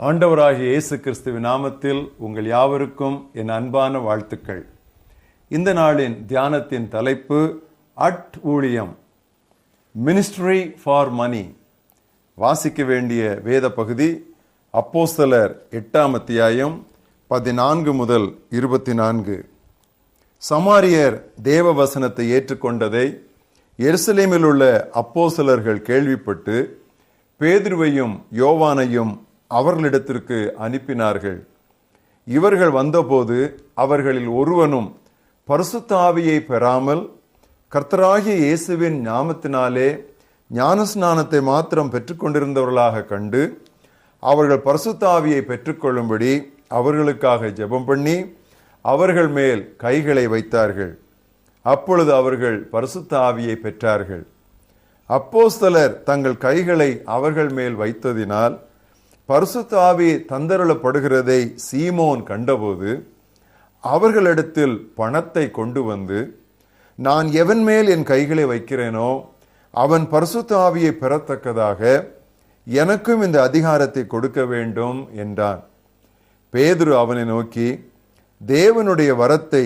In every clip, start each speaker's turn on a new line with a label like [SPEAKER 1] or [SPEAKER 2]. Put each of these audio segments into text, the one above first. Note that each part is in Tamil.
[SPEAKER 1] ஆண்டவராகிய இயேசு கிறிஸ்துவின் நாமத்தில் உங்கள் யாவருக்கும் என் அன்பான வாழ்த்துக்கள். இந்த நாளின் தியானத்தின் தலைப்பு அட் ஊழியம் மினிஸ்ட்ரி ஃபார் மணி வாசிக்க வேண்டிய வேத பகுதி அப்போஸ்தலர் எட்டாம் அத்தியாயம் பதினான்கு முதல் இருபத்தி நான்கு சமாரியர் தேவ வசனத்தை ஏற்றுக்கொண்டதை எருசலேமில் உள்ள அப்போசலர்கள் கேள்விப்பட்டு பேதுருவையும் யோவானையும் அவர்களிடத்திற்கு அனுப்பினார்கள். இவர்கள் வந்தபோது அவர்களில் ஒருவனும் பரிசுத்தாவியை பெறாமல் கர்த்தராகிய இயேசுவின் ஞாபத்தினாலே ஞானஸ்நானத்தை மாத்திரம் பெற்றுக்கொண்டிருந்தவர்களாக கண்டு அவர்கள் பரிசுத்தாவியை பெற்றுக்கொள்ளும்படி அவர்களுக்காக ஜெபம் பண்ணி அவர்கள் மேல் கைகளை வைத்தார்கள். அப்பொழுது அவர்கள் பரிசுத்தாவியை பெற்றார்கள். அப்போஸ்தலர் தங்கள் கைகளை அவர்கள் மேல் வைத்ததினால் பரிசுத்த ஆவி தந்தருளப்படுகிறதை சீமோன் கண்டபோது அவர்களிடத்தில் பணத்தை கொண்டு வந்து நான் எவன் மேல் என் கைகளை வைக்கிறேனோ அவன் பரிசுத்த ஆவியை பெறத்தக்கதாக எனக்கும் இந்த அதிகாரத்தை கொடுக்க வேண்டும் என்றான். பேதுரு அவனை நோக்கி தேவனுடைய வரத்தை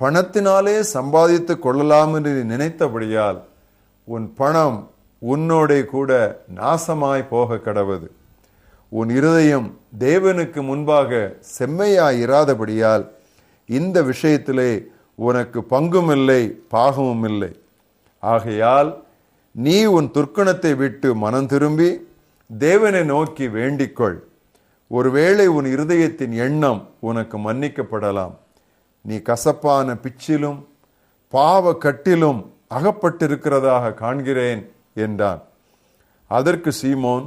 [SPEAKER 1] பணத்தினாலே சம்பாதித்து கொள்ளலாம் என்று நினைத்தபடியால் உன் பணம் உன்னோடே கூட நாசமாய் போக கடவது. உன் இருதயம் தேவனுக்கு முன்பாக செம்மையாயிராதபடியால் இந்த விஷயத்திலே உனக்கு பங்கும் இல்லை பாகமும் இல்லை ஆகையால் நீ உன் துர்க்கணத்தை விட்டு மனம் திரும்பி தேவனை நோக்கி வேண்டிக்கொள். ஒருவேளை உன் இருதயத்தின் எண்ணம் உனக்கு மன்னிக்கப்படலாம். நீ கசப்பான பிச்சிலும் பாவ கட்டிலும் அகப்பட்டிருக்கிறதாக காண்கிறேன் என்றான். அதற்கு சீமோன்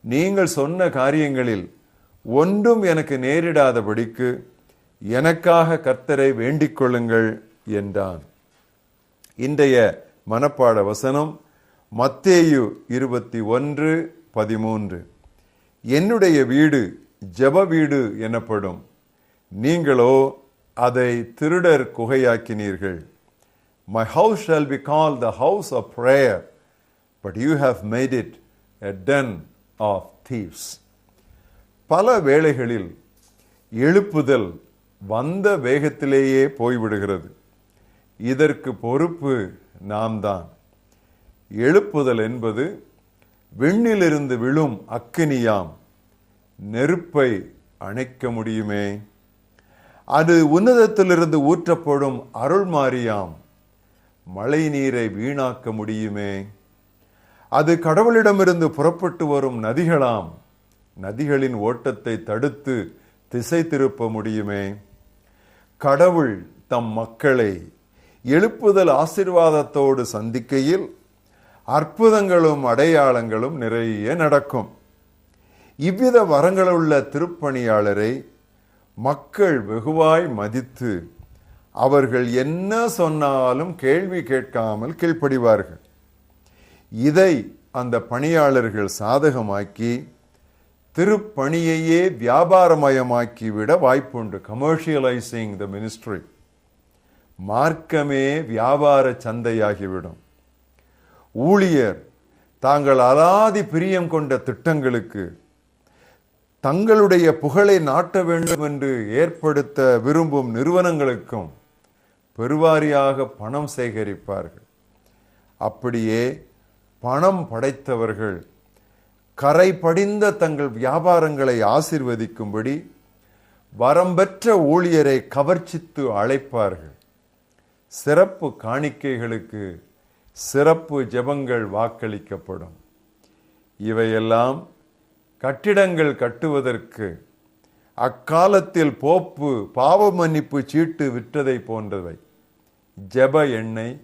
[SPEAKER 1] நீங்கள் சொன்ன காரியங்களில் ஒன்றும் எனக்கு நேரிடாதபடிக்கு எனக்காக கர்த்தரை வேண்டிக் கொள்ளுங்கள் என்றான். இன்றைய மனப்பாட வசனம் மத்தேயு இருபத்தி ஒன்று பதிமூன்று. என்னுடைய வீடு ஜெப வீடு எனப்படும். நீங்களோ அதை திருடர் குகையாக்கினீர்கள். My house shall be called the house of prayer but you have made it a den of thieves பல வேளைகளில் எழுப்புதல் வந்த வேகத்திலேயே போய்விடுகிறது. இதற்கு பொறுப்பு நாம் தான் எழுப்புதல் என்பது விண்ணிலிருந்து விழும் அக்கினியாம். நெருப்பை அணைக்க முடியுமே? அது உன்னதத்திலிருந்து ஊற்றப்படும் அருள்மாரியாம் மழை நீரை வீணாக்க முடியுமே? அது கடவுளிடமிருந்து புறப்பட்டு வரும் நதிகளாம். நதிகளின் ஓட்டத்தை தடுத்து திசை திருப்ப முடியுமே? கடவுள் தம் மக்களை எழுப்புதல் ஆசிர்வாதத்தோடு சந்திக்கையில் அற்புதங்களும் அடையாளங்களும் நிறைய நடக்கும். இவ்வித வரங்களுள்ள திருப்பணியாளரை மக்கள் வெகுவாய் மதித்து அவர்கள் என்ன சொன்னாலும் கேள்வி கேட்காமல் கீழ்ப்படிவார்கள். இதை அந்த பணியாளர்கள் சாதகமாக்கி திருப்பணியையே வியாபாரமயமாக்கிவிட வாய்ப்புண்டு. கமர்ஷியலைசிங் த மினிஸ்ட்ரி மார்க்கமே வியாபார சந்தையாகிவிடும். ஊழியர் தாங்கள் அலாதி பிரியம் கொண்ட திட்டங்களுக்கு தங்களுடைய புகழை நாட்ட வேண்டும் என்று ஏற்படுத்த விரும்பும் நிறுவனங்களுக்கும் பெருவாரியாக பணம் சேகரிப்பார்கள். அப்படியே பணம் படைத்தவர்கள் கரை படிந்த தங்கள் வியாபாரங்களை ஆசிர்வதிக்கும்படி வரம்பெற்ற ஊழியரை கவர்ச்சித்து அழைப்பார்கள். சிறப்பு காணிக்கைகளுக்கு சிறப்பு ஜெபங்கள் வாக்களிக்கப்படும். இவையெல்லாம் கட்டிடங்கள் கட்டுவதற்கு அக்காலத்தில் போப்பு பாவ மன்னிப்பு சீட்டு விற்றதை போன்றவை. ஜெப எண்ணெய்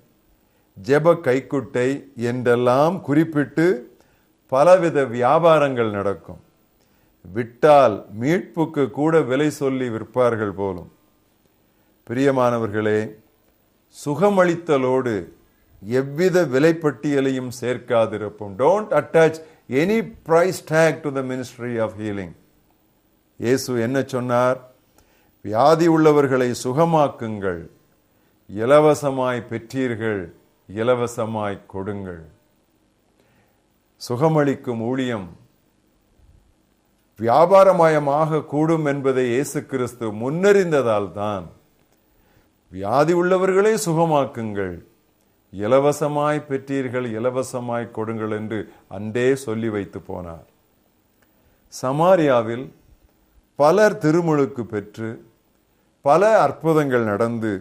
[SPEAKER 1] ஜெப கைக்குட்டை என்றெல்லாம் குறிப்பிட்டு பலவித வியாபாரங்கள் நடக்கும். விட்டால் மீட்புக்கு கூட விலை சொல்லி விற்பார்கள் போலும். பிரியமானவர்களே சுகமளித்தலோடு எவ்வித விலைப்பட்டியலையும் சேர்க்காதிருப்போம். Don't attach any price tag to the ministry of healing இயேசு என்ன சொன்னார்? வியாதி உள்ளவர்களை சுகமாக்குங்கள். இலவசமாய் பெற்றீர்கள். இலவசமாய் கொடுங்கள். சுகமளிக்கும் ஊழியம் வியாபாரமயமாக கூடும் என்பதை இயேசு கிறிஸ்து முன்னறிந்ததால் தான் வியாதி உள்ளவர்களே சுகமாக்குங்கள். இலவசமாய் பெற்றீர்கள் இலவசமாய் கொடுங்கள் என்று அன்றே சொல்லி வைத்து போனார். சமாரியாவில் பலர் திருமுழுக்கு பெற்று பல அற்புதங்கள் நடந்து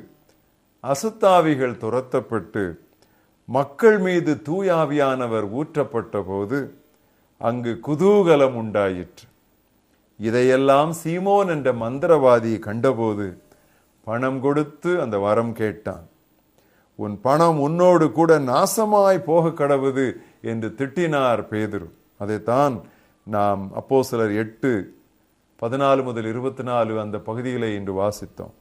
[SPEAKER 1] அசுத்தாவிகள் துரத்தப்பட்டு மக்கள் மீது தூயாவியானவர் ஊற்றப்பட்ட போது அங்கு குதூகலம் உண்டாயிற்று. இதையெல்லாம் சீமோன் என்ற மந்திரவாதி கண்டபோது பணம் கொடுத்து அந்த வரம் கேட்டான். உன் பணம் உன்னோடு கூட நாசமாய் போக கடவுது என்று திட்டினார் பேதுரு. அதைத்தான் நாம் அப்போ சிலர் எட்டு பதினாலு முதல் இருபத்தி நாலு அந்த பகுதிகளை இன்று வாசித்தோம்.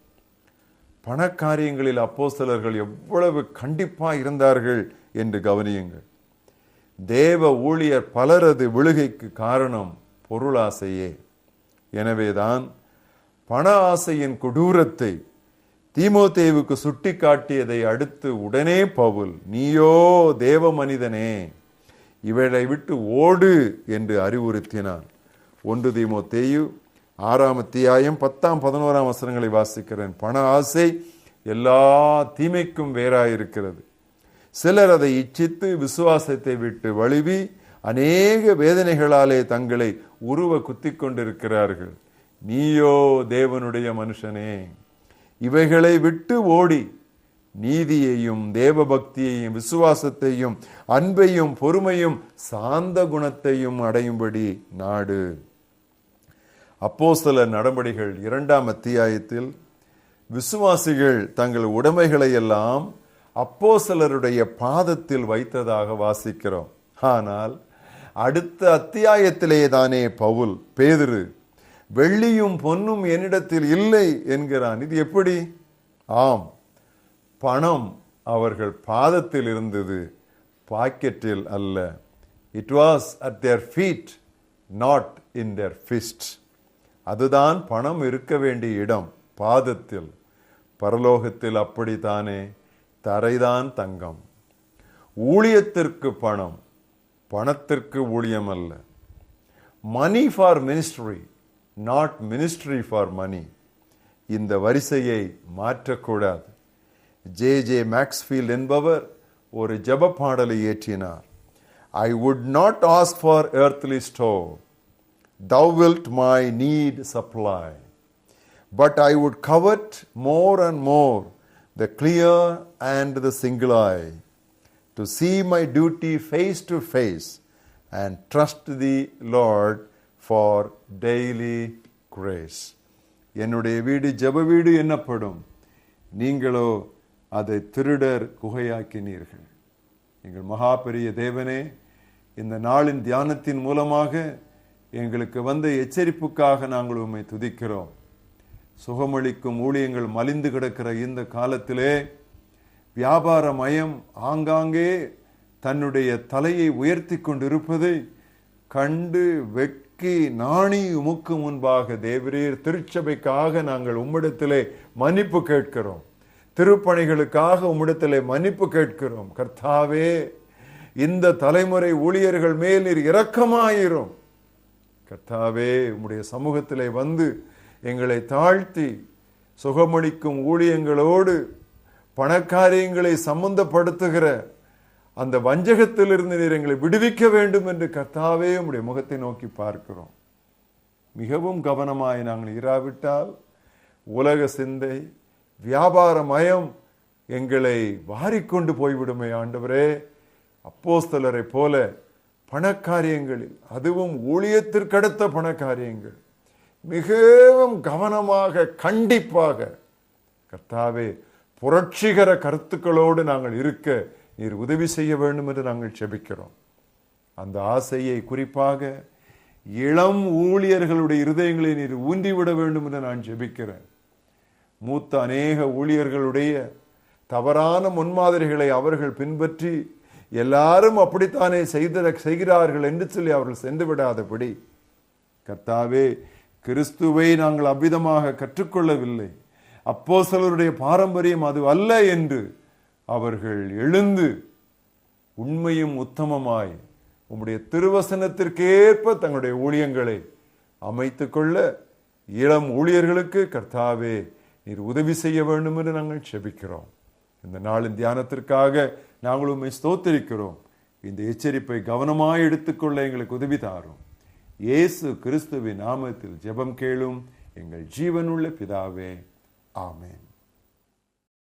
[SPEAKER 1] பணக்காரியங்களில் அப்போ சிலர்கள் எவ்வளவு கண்டிப்பாக இருந்தார்கள் என்று கவனியுங்கள். தேவ ஊழியர் பலரது விழுகைக்கு காரணம் பொருளாசையே எனவேதான் பண ஆசையின் கொடூரத்தை தீமோத்தேவுக்கு சுட்டி காட்டியதை அடுத்து உடனே பவுல் நீயோ தேவ மனிதனே இவளை விட்டு ஓடு என்று அறிவுறுத்தினான். ஒன்று தீமோத்தேயு ஆறாம் அத்தியாயம் பத்தாம் பதினோராம் வசனங்களை வாசிக்கிறேன். பண ஆசை எல்லா தீமைக்கும் வேறாயிருக்கிறது. சிலர் அதை இச்சித்து விசுவாசத்தை விட்டு வழுவி அநேக வேதனைகளாலே தங்களை உருவ குத்தி கொண்டிருக்கிறார்கள். நீயோ தேவனுடைய மனுஷனே இவைகளை விட்டு ஓடி நீதியையும் தேவபக்தியையும் விசுவாசத்தையும் அன்பையும் பொறுமையும் சாந்த குணத்தையும் அடையும்படி நாடு. அப்போஸ்தல நடபடிகள் இரண்டாம் அத்தியாயத்தில் விசுவாசிகள் தங்கள் உடைமைகளை எல்லாம் அப்போஸ்தலருடைய பாதத்தில் வைத்ததாக வாசிக்கிறோம். ஆனால் அடுத்த அத்தியாயத்திலே தானே பவுல் பேதிரு வெள்ளியும் பொன்னும் என்னிடத்தில் இல்லை என்கிறான். இது எப்படி? ஆம் பணம் அவர்கள் பாதத்தில் இருந்தது பாக்கெட்டில் அல்ல. It was at their feet not in their fist அதுதான் பணம் இருக்க வேண்டிய இடம் பாதத்தில். பரலோகத்தில் அப்படித்தானே? தரைதான் தங்கம். ஊழியத்திற்கு பணம் பணத்திற்கு ஊழியம் அல்ல money for ministry not ministry for money இந்த வரிசையை மாற்றக்கூடாது. ஜே. ஜே. மேக்ஸ்ஃபீல்ட் என்பவர் ஒரு ஜப பாடலை ஏற்றினார். I would not ask for earthly store thou wilt my need supply but i would covet more and more the clear and the single eye to see my duty face to face and trust thee lord for daily grace என்னுடைய வீடு ஜெப வீடு என்னப்படும் நீங்களோ அதை திருடர் குகையாக்கினீர்கள் எங்கள் மகா பெரிய தேவனே இந்த நாளின் தியானத்தின் மூலமாக எங்களுக்கு வந்த எச்சரிப்புக்காக நாங்கள் உம்மை துதிக்கிறோம். சுகமளிக்கும் ஊழியங்கள் மலிந்து கிடக்கிற இந்த காலத்திலே வியாபார மயம் ஆங்காங்கே தன்னுடைய தலையை உயர்த்தி கொண்டிருப்பதை கண்டு வெக்கி நாணி உமக்கு முன்பாக தேவரீர் திருச்சபைக்காக நாங்கள் உம்மிடத்திலே மன்னிப்பு கேட்கிறோம். திருப்பணிகளுக்காக உம்மிடத்திலே மன்னிப்பு கேட்கிறோம். கர்த்தாவே இந்த தலைமுறை ஊழியர்கள் மேல் நீர் இரக்கமாயிரும். கர்த்தாவே உம்முடைய சமூகத்திலே வந்து எங்களை தாழ்த்தி சுகமளிக்கும் ஊழியங்களோடு பணக்காரியங்களை சம்பந்தப்படுத்துகிற அந்த வஞ்சகத்திலிருந்து நீர் எங்களை விடுவிக்க வேண்டும் என்று கர்த்தாவே உம்முடைய முகத்தை நோக்கி பார்க்கிறோம். மிகவும் கவனமாய் நாங்கள் இராவிட்டால் உலக சிந்தை வியாபார மயம் எங்களை வாரிக்கொண்டு போய்விடுமே ஆண்டவரே. அப்போஸ்தலரை போல பணக்காரியங்களில் அதுவும் ஊழியத்திற்கடுத்த பணக்காரியங்கள் மிகவும் கவனமாக கண்டிப்பாக கர்த்தாவே புரட்சிகர கருத்துக்களோடு நாங்கள் இருக்க நீர் உதவி செய்ய வேண்டும் என்று நாங்கள் செபிக்கிறோம். அந்த ஆசையை குறிப்பாக இளம் ஊழியர்களுடைய இருதயங்களை நீர் ஊன்றிவிட வேண்டும் என்று நான் ஜெபிக்கிறேன் மூத்த அநேக ஊழியர்களுடைய தவறான முன்மாதிரிகளை அவர்கள் பின்பற்றி எல்லாரும் அப்படித்தானே செய்த செய்கிறார்கள் என்று சொல்லி அவர்கள் சென்று விடாதபடி கர்த்தாவே கிறிஸ்துவை நாங்கள் அவ்விதமாக கற்றுக்கொள்ளவில்லை. அப்போ பாரம்பரியம் அது அல்ல என்று அவர்கள் எழுந்து உண்மையும் உத்தமமாய் உம்முடைய திருவசனத்திற்கேற்ப தங்களுடைய ஊழியங்களை அமைத்து கொள்ள இளம் ஊழியர்களுக்கு கர்த்தாவே நீர் உதவி செய்ய வேண்டும் என்று நாங்கள் செபிக்கிறோம். இந்த நாளின் தியானத்திற்காக நாங்கள் உண்மை ஸ்தோத்தரிக்கிறோம். இந்த எச்சரிப்பை கவனமாக எடுத்துக்கொள்ள எங்களுக்கு உதவி தாரும். இயேசு கிறிஸ்துவின் நாமத்தில் ஜெபம் கேளும். எங்கள் ஜீவனுள்ள பிதாவே. ஆமேன்.